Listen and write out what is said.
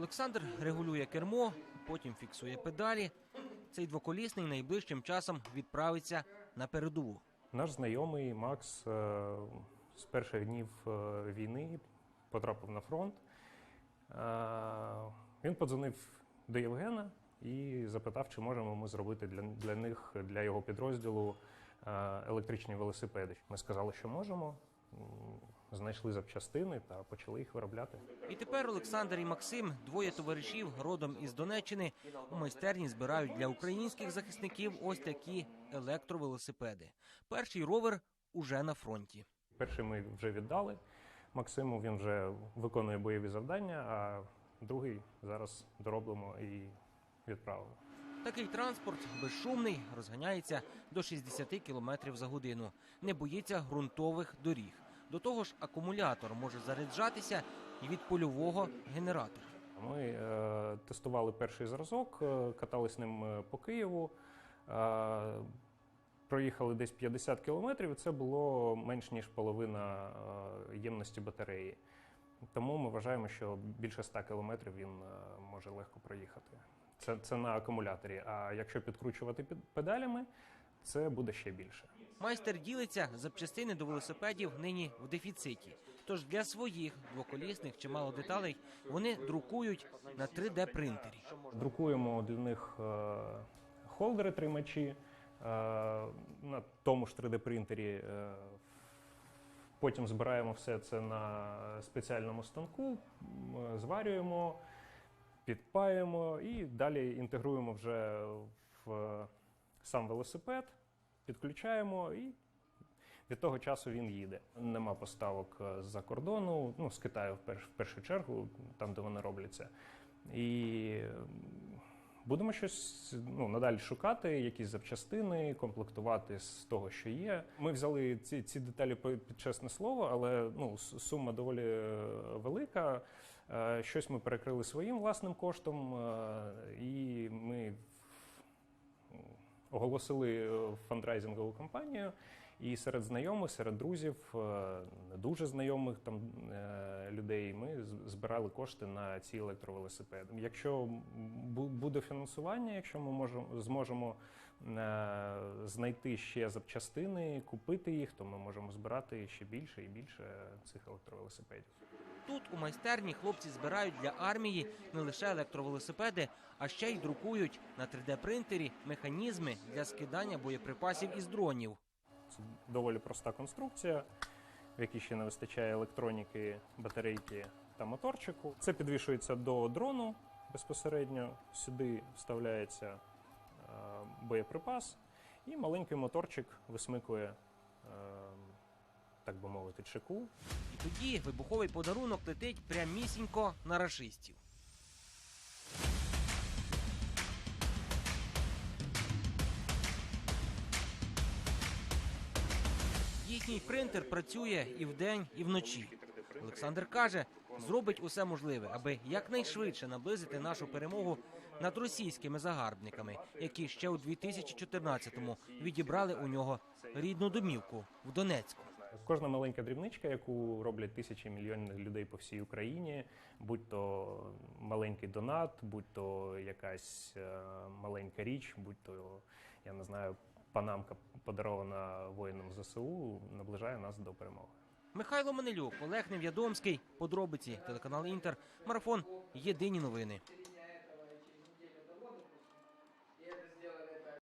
Олександр регулює кермо, потім фіксує педалі. Цей двоколісний найближчим часом відправиться на передову. Наш знайомий Макс е, з перших днів е, війни потрапив на фронт. Е, Він подзвонив до Євгена і запитав, чи можемо ми зробити для, для них, для його підрозділу електричні велосипеди. Ми сказали, що можемо. Знайшли запчастини та почали їх виробляти. І тепер Олександр і Максим, двоє товаришів, родом із Донеччини, у майстерні збирають для українських захисників ось такі електровелосипеди. Перший ровер уже на фронті. Перший ми вже віддали Максиму, він вже виконує бойові завдання, а другий зараз дороблимо і відправимо. Такий транспорт безшумний, розганяється до 60 км за годину, не боїться ґрунтових доріг. До того ж, акумулятор може заряджатися і від польового генератора. Ми е, тестували перший зразок, е, катались ним е, по Києву. Е, проїхали десь 50 кілометрів, і це було менш ніж половина е, ємності батареї. Тому ми вважаємо, що більше 100 кілометрів він може легко проїхати. Це, це на акумуляторі. А якщо підкручувати під педалями, це буде ще більше. Майстер ділиться, запчастини до велосипедів нині в дефіциті. Тож для своїх двоколісних чимало деталей вони друкують на 3D-принтері. Друкуємо для них е, холдери тримачі е, на тому ж 3D-принтері. Е, потім збираємо все це на спеціальному станку, зварюємо, підпаємо і далі інтегруємо вже в сам велосипед, підключаємо і від того часу він їде. Нема поставок е, з-за кордону, ну з Китаю в, перш, в першу чергу, там де вони робляться. І будемо щось ну, надалі шукати, якісь запчастини, комплектувати з того, що є. Ми взяли ці, ці деталі під чесне слово, але ну, сума доволі е, велика. Е, Щось ми перекрили своїм власним коштом, е, і ми оголосили е, фандрайзингову кампанію. І серед знайомих, серед друзів, е, не дуже знайомих там е, людей, ми збирали кошти на ці електровелосипеди. Якщо бу- буде фінансування, якщо ми можемо зможемо е, знайти ще запчастини, купити їх, то ми можемо збирати ще більше і більше цих електровелосипедів. Тут у майстерні хлопці збирають для армії не лише електровелосипеди, а ще й друкують на 3D-принтері механізми для скидання боєприпасів із дронів. Це доволі проста конструкція, в якій ще не вистачає електроніки, батарейки та моторчику. Це підвішується до дрону безпосередньо. Сюди вставляється е, боєприпас, і маленький моторчик висмикує, е, так би мовити, чеку. І тоді вибуховий подарунок летить прямісінько на рашистів. Їхній принтер працює і вдень, і вночі. Олександр каже, зробить усе можливе, аби якнайшвидше наблизити нашу перемогу над російськими загарбниками, які ще у 2014-му відібрали у нього рідну домівку в Донецьку. Кожна маленька дрібничка, яку роблять тисячі мільйонів людей по всій Україні, будь то маленький донат, будь то якась е, маленька річ, будь то я не знаю, панамка подарована воїнам ЗСУ, наближає нас до перемоги. Михайло Манилюк, Олег Нев'ядомський. Подробиці телеканал Інтер. Марафон. Єдині новини.